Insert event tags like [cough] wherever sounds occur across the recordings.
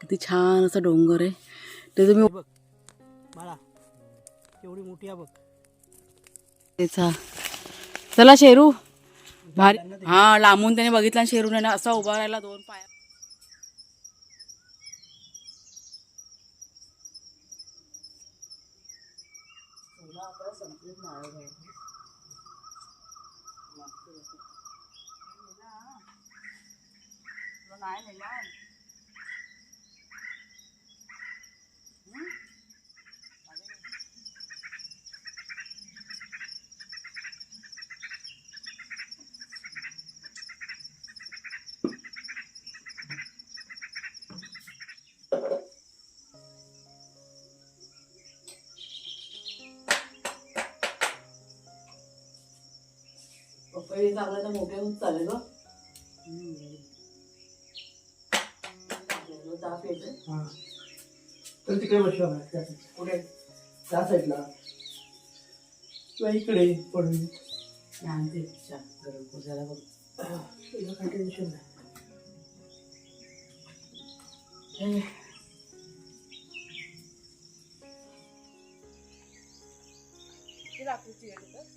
किती छान असं डोंगर आहे. ते तुम्ही बघ बाळा केवढी मोठी आहे बघ. त्याचा चला शेरू भारी हा लांबून त्याने बघितला आणि शेरू ना असा उभा राहिला दोन पाया. पपई चांगलं तर मोठे होत चालेल हा. तर तिकडे बसला बाहेर त्या साईडला. कुठे त्या साईडला किंवा इकडे पडून. चहा गरम पुसायला बघ. तुला काही टेन्शन नाही. हे. हाय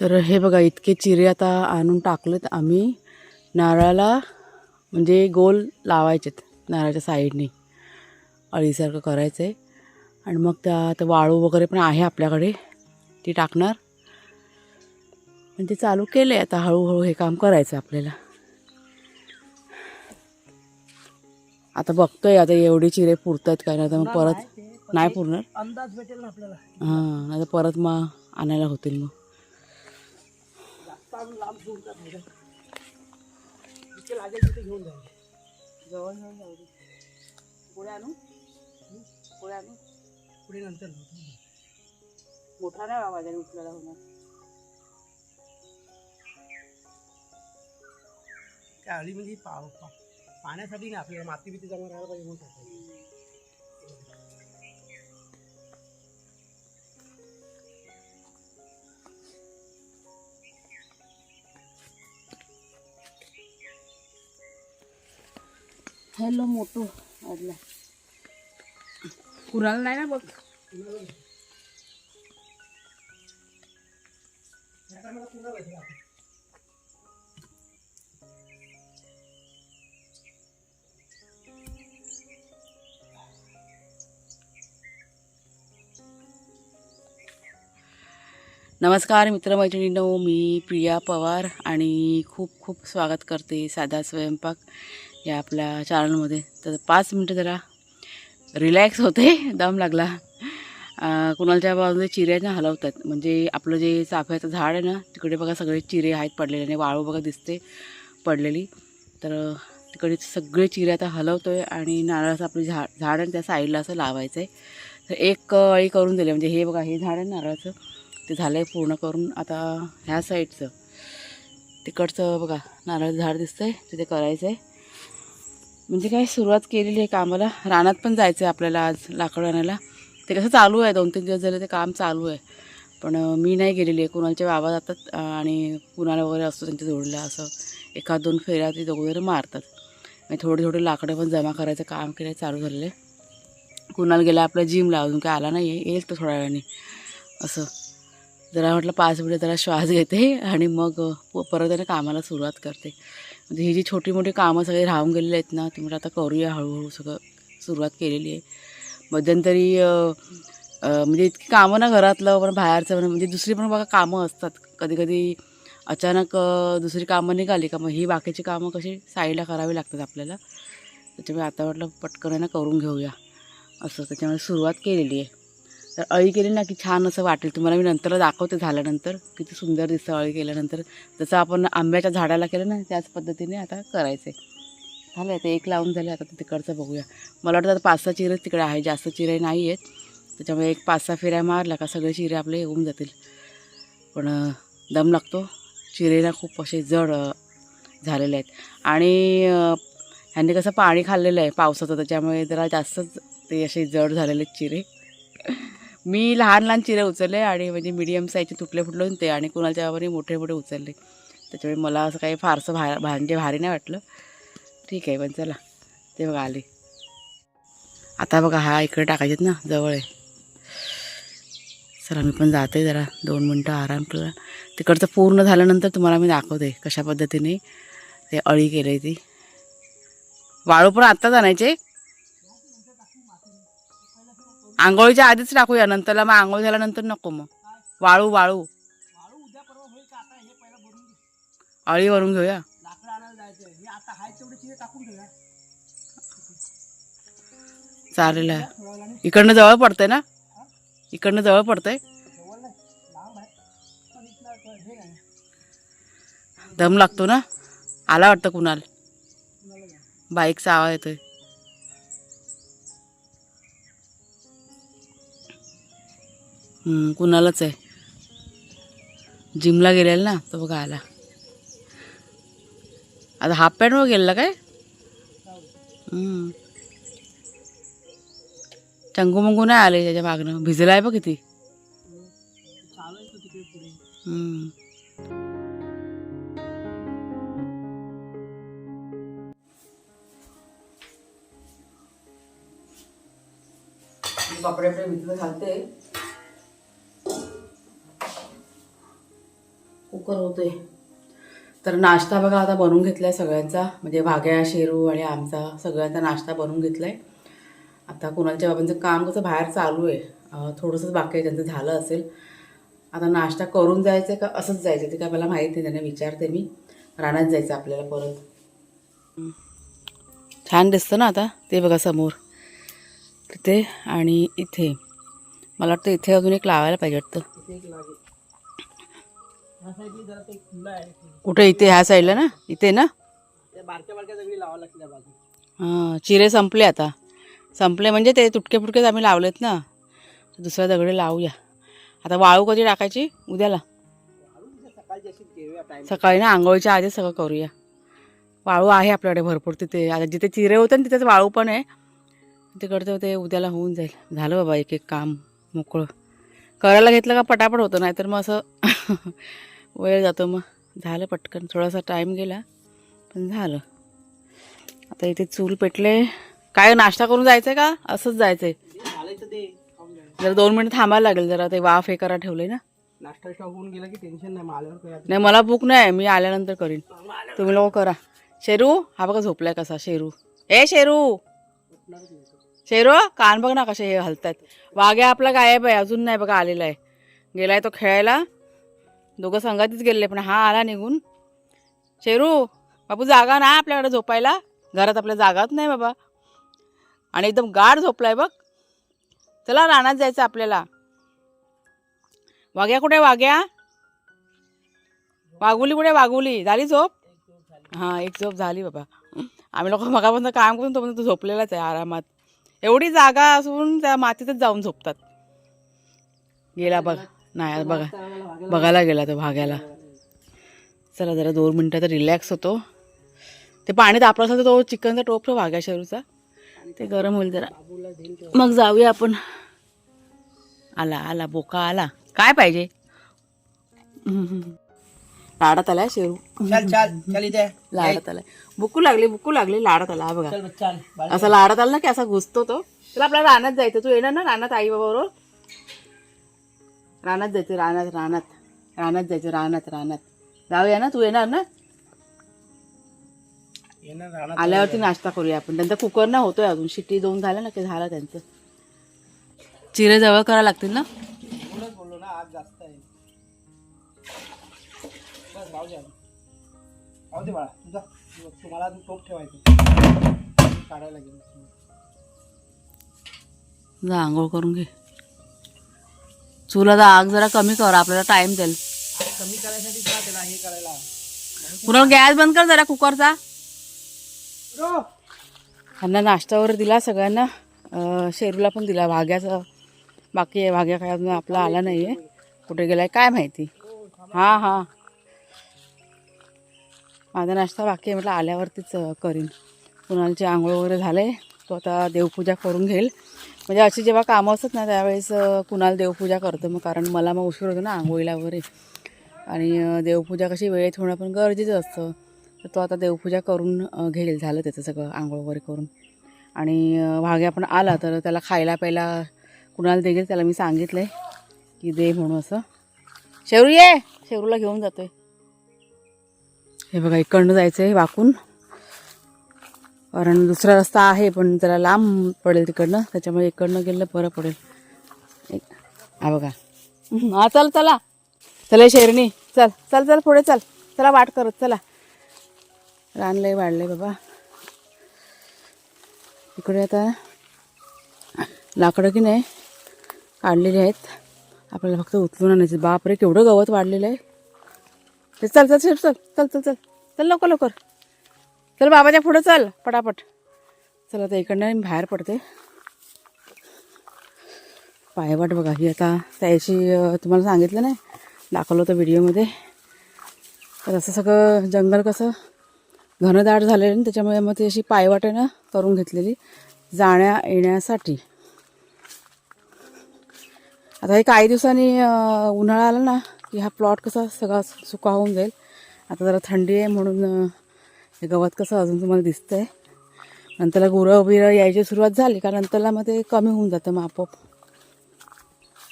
तर हे बघा इतके चिरे आता आणून टाकलेत आम्ही. नारळाला म्हणजे गोल लावायचेत नारळाच्या साईडने. अळीसारखं करायचं आहे आणि मग त्या आता वाळू वगैरे पण आहे आपल्याकडे. ती टाकणार. ते चालू केलं आहे आता हळूहळू हे काम करायचं आहे आपल्याला. आता बघतोय आता एवढे चिरे पुरतात काय ना आता मग परत नाही पुरणार. अंदाज भेटेल ना आपल्याला. हां नाही परत मग आणायला होतील मग. अजून लांब घेऊन जिथे लागेल तिथे घेऊन जाईल जवळ जाऊ दे. पुढे आणू? पुढे आणू? पुढे नंतर मोठा नाही माझ्याने उचलायला होणार. त्या अळी म्हणजे पाव पाण्यासाठी नाही आपल्याला माती बिती जमा राहायला पाहिजे म्हणून हॅलो मोठो वाढला. कुणाला नाही ना बघ. नमस्कार मित्रमैत्रिणींनो मी प्रिया पवार आणि खूप खूप स्वागत करते साधा स्वयंपाक. या आपल्या चॅनलमध्ये. तर पाच मिनटं जरा रिलॅक्स होते दम लागला. कुणालच्या बाजूने चिऱ्याने हलवतात म्हणजे आपलं जे चाफ्याचं झाड आहे ना तिकडे बघा सगळे चिरे आहेत पडलेले आणि वाळू बघा दिसते पडलेली. तर तिकडे सगळे चिरे आता हलवतो आहे आणि नारळाचं आपलं झाड झाड आहे त्या साईडला असं लावायचं आहे तर एक अळी करून दिले म्हणजे हे बघा हे झाड आहे नारळाचं ते झालं आहे पूर्ण करून आता ह्या साईडचं. तिकडचं बघा नारळाचं झाड दिसतं आहे तिथे करायचं आहे म्हणजे काय सुरुवात केलेली आहे कामाला. रानात पण जायचं आहे आपल्याला आज लाकड आणायला. ते कसं चालू आहे दोन तीन दिवस झाले ते काम चालू आहे. पण मी नाही गेलेली आहे. कुणाच्या बाबा जातात आणि कुणाला वगैरे असतो त्यांच्या जोडीला असं. एखाद दोन फेऱ्या ते दोघं वगैरे मारतात. आणि थोडे थोडे लाकडं पण जमा करायचं काम केलं चालू झालेलं आहे. कुणाला गेला आपला जिमला अजून काय आला नाही आहे येईल तो थोड्या वेळाने. असं. जरा म्हटलं पाच मिनिटं जरा श्वास घेते आणि मग परत त्याने कामाला सुरुवात करते. म्हणजे ही जी छोटी मोठी कामं सगळी राहून गेलेली आहेत ना ती म्हटलं आता करूया हळूहळू सगळं सुरुवात केलेली आहे. मध्यंतरी म्हणजे इतकी कामं ना घरातलं पण बाहेरचं पण म्हणजे दुसरी पण बघा कामं असतात. कधी कधी अचानक दुसरी कामं निघाली का मग ही बाकीची कामं कशी साईडला करावी लागतात आपल्याला. त्याच्यामुळे आता वाटलं पटकन आहे ना करून घेऊया. असं त्याच्यामुळे सुरुवात केलेली आहे. तर अळी केली ना की छान असं वाटेल. तुम्हाला मी नंतर दाखवते झाल्यानंतर. किती सुंदर दिसतं अळी केल्यानंतर जसं आपण आंब्याच्या झाडाला केलं ना त्याच पद्धतीने आता करायचं आहे झालं ते एक लावून झाले आता तिकडचं बघूया. मला वाटतं आता पाच सहा चिरे तिकडे आहे जास्त चिरे नाही आहेत त्याच्यामुळे एक पाच सहा फेऱ्या मारल्या का सगळे चिरे आपले येऊन जातील. पण दम लागतो. चिरेला खूप असे जड झालेले आहेत. आणि ह्यांनी कसं पाणी खाल्लेलं आहे पावसाचं त्याच्यामुळे जरा जास्तच ते असे जड झालेले आहेत चिरे. मी लहान लहान चिरे उचलले आणि म्हणजे मिडियम साईजचे तुटले फुटले होते आणि कुणाच्या बाबाने मोठे मोठे उचलले. त्याच्यामुळे मला असं काही फारसं भा भांजे भारी नाही वाटलं. ठीक आहे पण चला. ते बघा आले. आता बघा हा इकडे टाकायचेत ना जवळ आहे. चला मी पण जाते जरा. दोन मिनटं आराम करा. तिकडचं पूर्ण झाल्यानंतर तुम्हाला मी दाखवते कशा पद्धतीने ते अळी केली ती. वाळू पण आत्ताच आणायचे. आंघोळीच्या आधीच टाकूया नंतरला मग आंघोळ झाल्यानंतर नको मग. वाळू वाळू. अळी वरून घेऊया. चालेल. आहे. इकडनं जवळ पडतंय ना? इकडनं जवळ पडतंय? आहे दम लागतो ना? आला वाटतं कुणाल कुणाला? बाईकचा आवाज येतोय. कुणालाच आहे. जिमला गेलेला ना तो बघा आला. आता हाफ पॅन्टवर गेलेला काय? चंगू मंगू नाही आले त्याच्या मागनं. आहे बघ किती. कपडे घालते. कुकर तर नाश्ता बघा आता बनवून घेतलाय सगळ्यांचा. म्हणजे भाग्या शेरू आणि आमचा सगळ्यांचा नाश्ता बनवून घेतलाय. आता कुणालच्या बाबांचं काम कसं बाहेर चालू आहे थोडंसंच बाकी आहे त्यांचं झालं असेल. आता नाश्ता करून जायचं का असंच जायचं ते काय मला माहीत नाही त्यांना विचारते मी. रानात जायचं आपल्याला परत. छान दिसतं ना आता ते बघा समोर. तिथे आणि इथे. मला वाटतं इथे अजून एक लावायला पाहिजे वाटतं. कुठे इथे ह्या साईडला ना? इथे ना? त्या बारक्या बारक्या सगळी लावा लागते त्या बाजू हां चिरे संपले आता. संपले म्हणजे ते तुटके फुटकेच आम्ही लावलेत ना. दुसऱ्या दगडे लावूया. आता वाळू कधी टाकायची? उद्याला. टाइम सकाळी ना आंघोळीच्या आधीच सगळं करूया. वाळू आहे आपल्याकडे भरपूर तिथे. आता जिथे चिरे होते ना तिथेच वाळू पण आहे. तिकडचं ते उद्याला होऊन जाईल. झालं बाबा एक एक काम मोकळं. करायला घेतलं का पटापट होतं नाहीतर मग असं [laughs] वेळ जातो. मग झालं पटकन. थोडासा टाईम गेला पण झालं. आता इथे चूल पेटले. काय नाश्ता करून जायचं आहे का? असंच जायचं आहे घालायचं ते खाऊन जायचं जरा दोन मिनिट थांबायला लागेल जरा ते वाफ हे करा ठेवले ना. नाश्ता स्टॉप होऊन गेला की टेन्शन नाही नाही मला भूक नाही मी आल्यानंतर करीन. तुम्ही लोक करा. शेरू हा बघा झोपलाय कसा शेरू. ए शेरू. शेरू कान बघ ना कसे हे हलतात वाघ्या आपला गायब आहे अजून नाही बघा आलेला आहे. गेलाय तो खेळायला. दोघं संघातच गेले पण हा आला निघून. शेरू बाबू जागा ना आपल्याकडे झोपायला. घरात आपल्या जागाच नाही बाबा. आणि एकदम गाढ झोपलाय बघ. चला रानात जायचं आपल्याला. वाघ्या कुठे वाघ्या? वाघुली कुठे वाघुली? झाली झोप? हां एक झोप झाली बाबा. आम्ही लोक मगापासून काम करून तो तो झोपलेलाच आहे आरामात. एवढी जागा असून त्या मातीतच जाऊन झोपतात. गेला बघ. नाही बघा. बघायला गेला तो भाग्याला. चला जरा दोन मिनटं तर रिलॅक्स होतो. ते पाणी तापलं असेल तर तो चिकनचा टोप तो भाग्या शरूचा ते गरम होईल जरा. मग जाऊया आपण. आला आला बोका आला. काय पाहिजे? लाडात आलाय शेरू. चल चल चल इथे. लाडात आलाय बुकू लागली बुकू लागली लाडात आला हा बघा. चल बच्चा बाळ. असा लाडात आला ना की असा घुसतो तो. तर आपल्याला रानात जायचं तू येणार ना रानात आई बाबा बरोबर रानात जायचं रानात रानात. रानात जायचं रानात रानात. जाऊया ना तू येणार ना? आल्यावरती नाश्ता करूया आपण. त्यांचा कुकर ना होतोय अजून. शिट्टी दोन झाल्या ना की झालं त्यांचं. चिरे जवळ करायला लागतील ना? बोललो ना आज जास्त. राहू दे आधी. राहू दे बाळा तुझा. तुम्हाला अजून टोप ठेवायचं. काढायला गेलो जा आंघोळ करून घे. चुला तर आग जरा कमी कर आपल्याला टाइम आज कमी करायसाठी का त्याला हे करायला? पुन्हा गॅस बंद कर जरा कुकरचा. रो! ह्यांना नाश्ता वगैरे दिला सगळ्यांना. अं, शेरूला पण दिला. भाग्याचा बाकी आहे भाग्या काय अजून आपला आला नाही आहे कुठे गेलाय काय माहिती? हां हां. माझा नाश्ता बाकी आहे म्हटलं आल्यावरतीच करीन. कुणालची आंघोळ वगैरे झाले तो आता देवपूजा करून घेईल. म्हणजे अशी जेव्हा कामं असतात ना त्यावेळेस कुणाल देवपूजा करतो मग कारण मला मग उशीर होतो ना आंघोळीला वगैरे. आणि देवपूजा कशी वेळेत होणं पण गरजेचं असतं. तर तो आता देवपूजा करून घेईल झालं त्याचं सगळं आंघोळ वगैरे करून. आणि अं, आपण पण आला तर त्याला खायला प्यायला कुणाला देईल त्याला मी सांगितलं आहे की दे म्हणून असं. शेरू ये! शेवरूला घेऊन जातो आहे हे बघा इकडनं जायचं आहे वाकून. कारण दुसरा रस्ता आहे पण जरा लांब पडेल तिकडनं. त्याच्यामुळे इकडनं गेलं बरं पडेल. एक हा बघा. हा चल चला. चला शेरणी. चल चल चल पुढे चल. चला वाट करत चला. रानलंय वाढलंय बाबा. इकडे आता लाकडं की नाही काढलेली आहेत. आपल्याला फक्त उचलून आणायचं. बापरे केवढं गवत वाढलेलं आहे. चल चल चल चल चल चल चल. चल लवकर लवकर. चल बाबाच्या पुढं चल पटापट. चल आता इकडनं मी बाहेर पडते. पायवाट बघा ही आता त्याची तुम्हाला सांगितलं नाही दाखवलं होतं व्हिडिओमध्ये. तर असं सगळं जंगल कसं घनदाट झालेलं आणि त्याच्यामुळे मग ती अशी पायवाटेनं आहे ना करून घेतलेली जाण्या येण्यासाठी. आता हे काही दिवसांनी उन्हाळा आला ना की हा प्लॉट कसा सगळा सुका होऊन जाईल. आता जरा थंडी आहे म्हणून हे गवत कसं अजून तुम्हाला दिसतं आहे नंतरला गुरं बिरं यायची सुरुवात झाली का नंतरला मग ते कमी होऊन जातं मग आपोआप.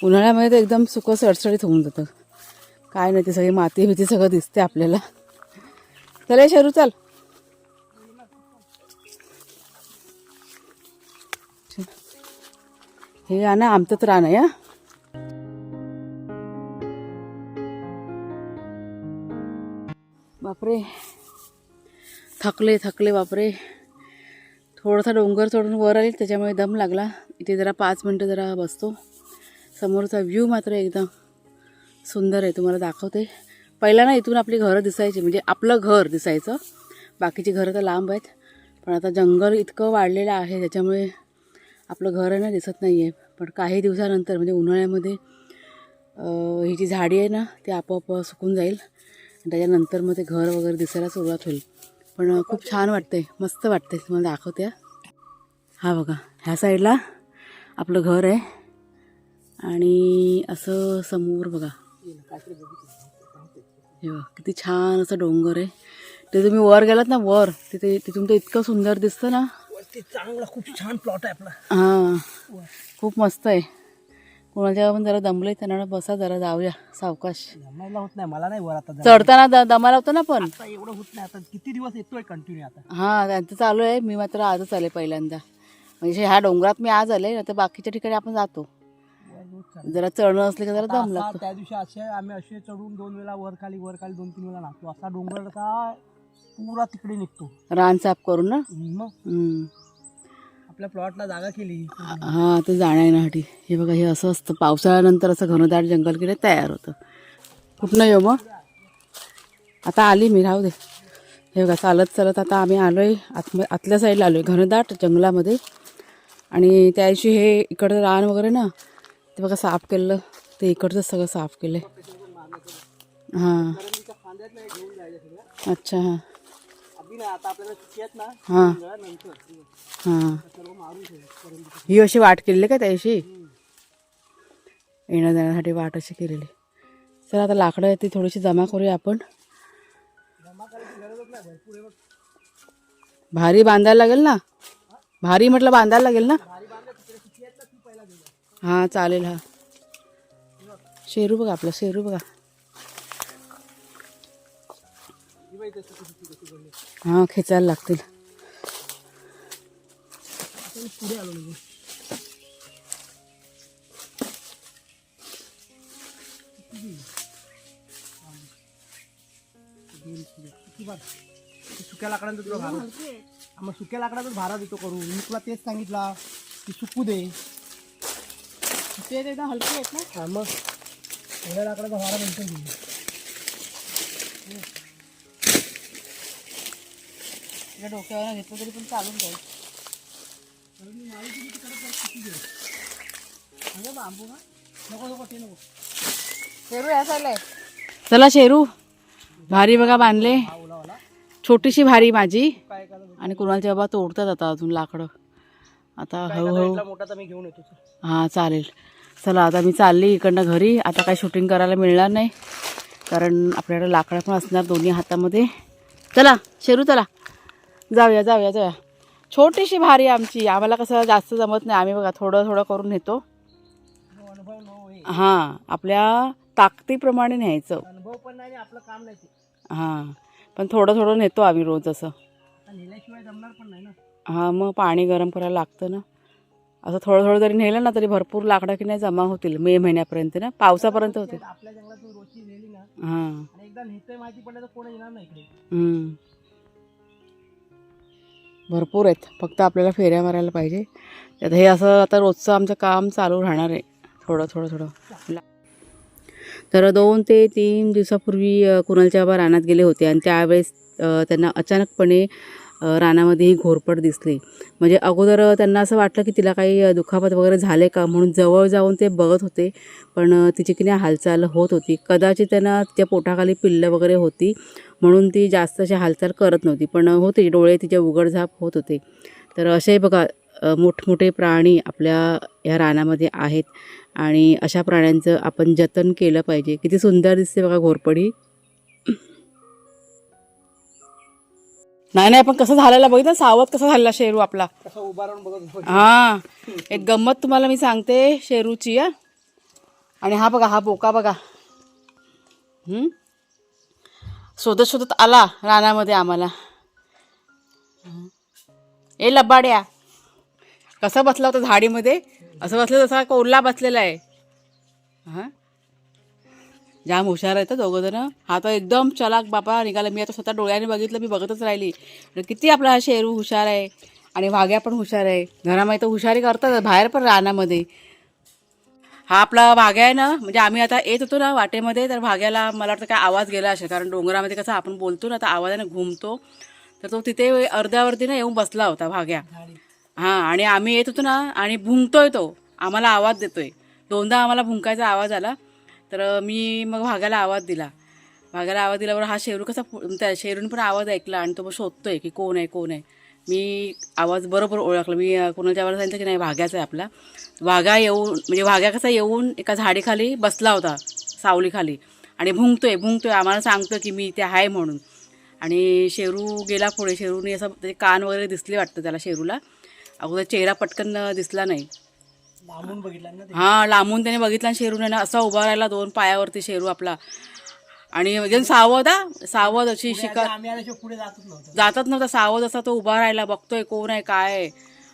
उन्हाळ्यामध्ये तर एकदम सुकं सडसडीत होऊन जातं. काय नाही ते सगळी माती बिती सगळं दिसते आपल्याला. चला हे शरू चाल. हे आहे ना आमचंच रान आहे हां. बापरे. थकले थकले बापरे. थोडासा डोंगर चढून वर आली त्याच्यामुळे दम लागला. इथे जरा पाच मिनटं जरा बसतो. समोरचा व्ह्यू मात्र एकदम सुंदर आहे तुम्हाला दाखवते. पहिला ना इथून आपली घरं दिसायची म्हणजे आपलं घर दिसायचं. बाकीची घरं तर लांब आहेत. पण आता जंगल इतकं वाढलेलं आहे त्याच्यामुळे आपलं घर आहे ना दिसत नाही आहे पण काही दिवसानंतर म्हणजे उन्हाळ्यामध्ये ही जी झाडी आहे ना ती आपोआप सुकून जाईल. आणि त्याच्यानंतर मग ते घर वगैरे दिसायला सुरुवात होईल. पण खूप छान वाटतंय. मस्त वाटतंय. तुम्हाला दाखवते हा. बघा ह्या साईडला आपलं घर आहे. आणि असं समोर बघा. हे बघा किती छान असं डोंगर आहे. ते तुम्ही वर गेलात ना वर तिथे तिथून ते इतकं सुंदर दिसतं ना. चांगला खूप छान प्लॉट आहे आपला. हां. खूप मस्त आहे. कोणाच्या पण जरा दमले त्यांना बसा जरा जाऊया सावकाश. जमायला होत नाही मला नाही वर आता. चढताना द दमाला होतं ना पण. आता एवढं होत नाही आता किती दिवस येतोय कंटिन्यू आता. हां त्यांचं चालू आहे मी मात्र आजच आले पहिल्यांदा. म्हणजे ह्या डोंगरात मी आज आले तर बाकीच्या ठिकाणी आपण जातो. जरा चढणं असलं की जरा आता दम असा लागतो. त्या दिवशी असे आम्ही असे चढून दोन वेळा वर खाली वर खाली दोन तीन वेळा नाचतो असा डोंगर का पुरा तिकडे निघतो. रान साफ करून ना? मग? हम्म. आपल्या प्लॉटला जागा केली. हां ते जाण्या येण्यासाठी हे बघा हे असं असतं. पावसाळ्यानंतर असं घनदाट जंगल किडे तयार होतं. कुठनं येऊ हो मग. आता आली मी राहू दे. हे बघा चालत चालत आता आम्ही आलो आहे आत आतल्या साईडला आलो आहे घनदाट जंगलामध्ये. आणि त्या दिवशी हे इकडचं रान वगैरे ना ते बघा साफ केलं. ते इकडचं सगळं साफ केलं आहे हां. अच्छा हां. हां. हां. ही अशी वाट केलेली का त्या दिवशी येण्या जाण्यासाठी वाट अशी केलेली. चला आता लाकडं आहे ती थोडीशी जमा करूया आपण. भारी बांधायला लागेल ना? भारी म्हटलं बांधायला लागेल ना? हां चालेल हा. शेरू बघा आपलं शेरू बघा. हां खेचायला लागतील. सुक्या लाकडांचा तुला भारा मग सुक्या लाकडाचाच भारा देतो करून मी तुला तेच सांगितला की सुकू दे. ते एकदम हलके आहेत ना. हा मग एवढ्या लाकडाचा भारा नंतर डोक्यावर घेतलं तरी पण चालून जाईल. शेरू चला शेरू भारी बघा बांधले. हा छोटीशी भारी माझी. काय काय आणि कुणालच्या बाबा तोडतात आता अजून लाकडं. आता हळूहळू. हां चालेल. चला आता मी चालली इकडनं घरी. आता काय शूटिंग करायला मिळणार नाही. कारण आपल्याकडे लाकडं पण असणार दोन्ही हातामध्ये. चला शेरू चला. जाऊया जाऊया जाऊया. छोटीशी भारी आमची. आम्हाला कसं जास्त जमत नाही. आम्ही बघा थोडं थोडं करून नेतो. हो, आपल्या ताकदीप्रमाणे न्यायचं. हां पण थोडं थोडं नेतो आम्ही रोज असं. हां मग पाणी गरम करायला लागतं ना. असं थोडं थोडं जरी नेलं ना तरी भरपूर लाकडं की नाही जमा होतील. मे महिन्यापर्यंत ना. पावसापर्यंत होतील. हां. भरपूर आहेत. फक्त आपल्याला फेऱ्या मारायला पाहिजे. त्यात हे असं आता रोजचं आमचं काम चालू राहणार आहे. थोडं थोडं थोडं. तर दोन ते तीन दिवसापूर्वी कुणालच्या बाबा रानात गेले होते आणि त्यावेळेस त्यांना अचानकपणे रानामध्ये ही घोरपड दिसली. म्हणजे अगोदर त्यांना असं वाटलं की तिला काही दुखापत वगैरे झाले का? म्हणून जवळ जाऊन ते बघत होते. पण तिची की नाही हालचाल होत होती. कदाचित त्यांना त्या पोटाखाली पिल्लं वगैरे होती. म्हणून ती जास्त अशी हालचाल करत नव्हती. पण होते डोळे तिचे उघडझाप होत होते. तर असे बघा मोठमोठे प्राणी आपल्या ह्या रानामध्ये आहेत आणि अशा प्राण्यांचं आपण जतन केलं पाहिजे. किती सुंदर दिसते बघा घोरपडी. नाही नाही पण कसं झालेलं बघितलं सावध कसं झालेला शेरू आपला. हां एक गंमत तुम्हाला मी सांगते शेरूची आणि हा बघा हा बोका बघा? शोधत शोधत आला रानामध्ये आम्हाला. ए लबाड्या. कसा बसला होता झाडीमध्ये? असं बसलं तसा कोल्हा बसलेला आहे. हां? जाम हुशार आहेत दोघं जण. हा तर एकदम चलाक बापा. निघाला. मी आता स्वतः डोळ्याने बघितलं. मी बघतच राहिली. किती आपला हा शेरू हुशार आहे. आणि वाघ्या पण हुशार आहे. घरामध्ये तर हुशारी करतात. बाहेर पण रानामध्ये. हा आपला भाग्या आहे ना म्हणजे आम्ही आता येत होतो ना वाटेमध्ये तर भाग्याला मला वाटतं काय आवाज गेला असेल. कारण डोंगरामध्ये कसं आपण बोलतो ना तर आवाजाने घुमतो. तर तो तिथे अर्ध्यावरती ना येऊन बसला होता भाग्या. हां आणि आम्ही येत होतो ना आणि भुंकतोय तो. आम्हाला आवाज देतोय. दोनदा आम्हाला भुंकायचा आवाज आला. तर मी मग भाग्याला आवाज दिला. भाग्याला आवाज दिल्यावर हा शेरू कसा त्या शेरून पण आवाज ऐकला आणि तो मग शोधतोय की कोण आहे कोण आहे. मी आवाज बरोबर ओळखला. मी कोणाच्या आवाज सांगितलं की नाही भाग्याचा आहे आपला. वाघा येऊन म्हणजे वाघ्या कसा येऊन एका झाडीखाली बसला होता सावलीखाली. आणि भुंकतोय भुंकतोय. आम्हाला सांगतो की मी इथे आहे म्हणून. आणि शेरू गेला पुढे. शेरूने असं त्याचे कान वगैरे दिसले वाटतं त्याला शेरूला. अगोदर चेहरा पटकन दिसला नाही. लांबून बघितलं हां लांबून त्याने बघितला आणि शेरूने ना असा उभा राहिला दोन पायावरती शेरू आपला. आणि एकदम सावध हा. सावध अशी शिकार आता आम्ही आल्याशिवाय पुढे जातच नव्हतं. जातच नव्हता. सावध असा तो उभा राहिला बघतोय कोण आहे काय आहे.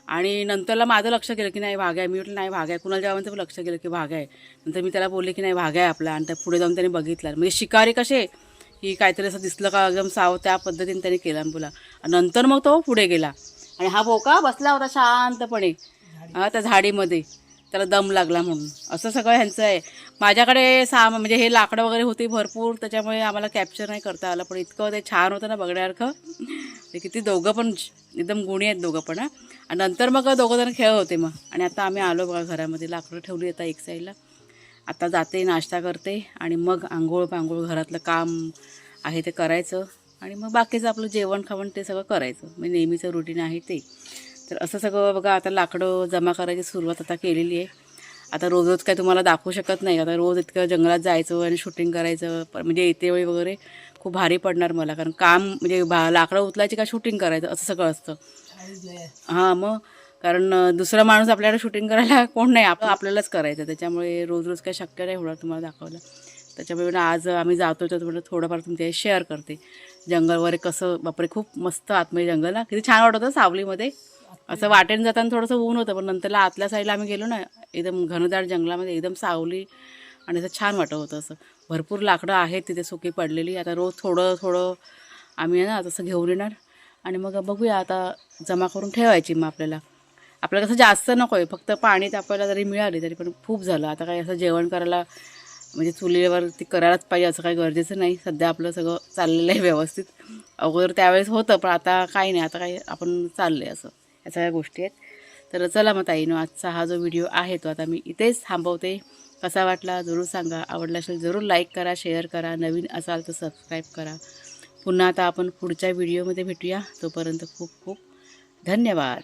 आणि नंतरला माझं लक्ष गेलं की नाही भाग आहे. मी म्हटलं नाही भाग आहे. कुणाच्या गावांचं पण लक्ष गेलं की भाग आहे. नंतर मी त्याला बोलले की नाही भाग आहे आपला. आणि त्या पुढे जाऊन त्याने बघितलं. म्हणजे शिकारी कसे की काहीतरी असं दिसलं का एकदम साव त्या पद्धतीने त्याने केला बोला. आणि नंतर मग तो पुढे गेला. आणि हा बोका बसला होता शांतपणे हा त्या झाडीमध्ये. त्याला दम लागला म्हणून. असं सगळं ह्यांचं आहे. माझ्याकडे सा म्हणजे हे लाकडं वगैरे होती भरपूर त्याच्यामुळे आम्हाला कॅप्चर नाही करता आलं. पण इतकं ते छान होतं ना बघण्यासारखं. ते किती दोघं पण एकदम गुणी आहेत दोघं पण आणि नंतर मग दोघं जण खेळ होते मग. आणि आता आम्ही आलो बघा घरामध्ये. लाकडं ठेवली आता एक साईडला आता जाते नाश्ता करते आणि मग आंघोळ पांघोळ घरातलं काम आहे ते करायचं. आणि मग बाकीचं आपलं जेवण खावण ते सगळं करायचं. म्हणजे नेहमीचं रुटीन आहे ते. तर असं सगळं बघा आता लाकडं जमा करायची सुरुवात आता केलेली आहे. आता रोज रोज काय तुम्हाला दाखवू शकत नाही. आता रोज इतकं जंगलात जायचं आणि शूटिंग करायचं म्हणजे येते वेळी वगैरे खूप भारी पडणार मला. कारण काम म्हणजे बा लाकडं उचलायची का शूटिंग करायचं? असं सगळं असतं. हां मग? कारण दुसरा माणूस आपल्याला शूटिंग करायला कोण नाही. आपण आपल्यालाच करायचं. त्याच्यामुळे रोज रोज काही शक्य नाही होणार तुम्हाला दाखवलं. त्याच्यामुळे आज आम्ही जातो तर तुम्हाला थोडंफार तुमच्या शेअर करते. जंगल वगैरे कसं बापरे खूप मस्त आतमध्ये जंगल ना किती छान वाटत होतं सावलीमध्ये. असं वाटेन जाताना थोडंसं ऊन होतं पण नंतरला आतल्या साईडला आम्ही गेलो ना एकदम घनदाट जंगलामध्ये एकदम सावली आणि असं छान वाटत होतं असं. भरपूर लाकडं आहेत तिथे सुकी पडलेली. आता रोज थोडं थोडं आम्ही आहे ना तसं घेऊन येणार. आणि मग बघूया आता जमा करून ठेवायची मग आपल्याला. आपल्याला कसं जास्त नको आहे फक्त पाणी तापायला जरी मिळाली तरी पण खूप झालं. आता काही असं जेवण करायला म्हणजे चुलीवर ती करायलाच पाहिजे असं काही गरजेचं नाही. सध्या आपलं सगळं चाललेलं आहे व्यवस्थित. अगोदर त्यावेळेस होतं पण आता काही नाही. आता काही आपण चाललं आहे असं. या सगळ्या गोष्टी आहेत. तर चला मग ताईनो आजचा हा जो व्हिडिओ आहे तो आता मी इथेच थांबवते. कसा वाटला जरूर सांगा. आवडला असेल जरूर लाईक करा शेअर करा. नवीन असाल तर सबस्क्राईब करा. पुन्हा आता आपण पुढच्या व्हिडिओमध्ये भेटूया. तोपर्यंत खूप खूप धन्यवाद.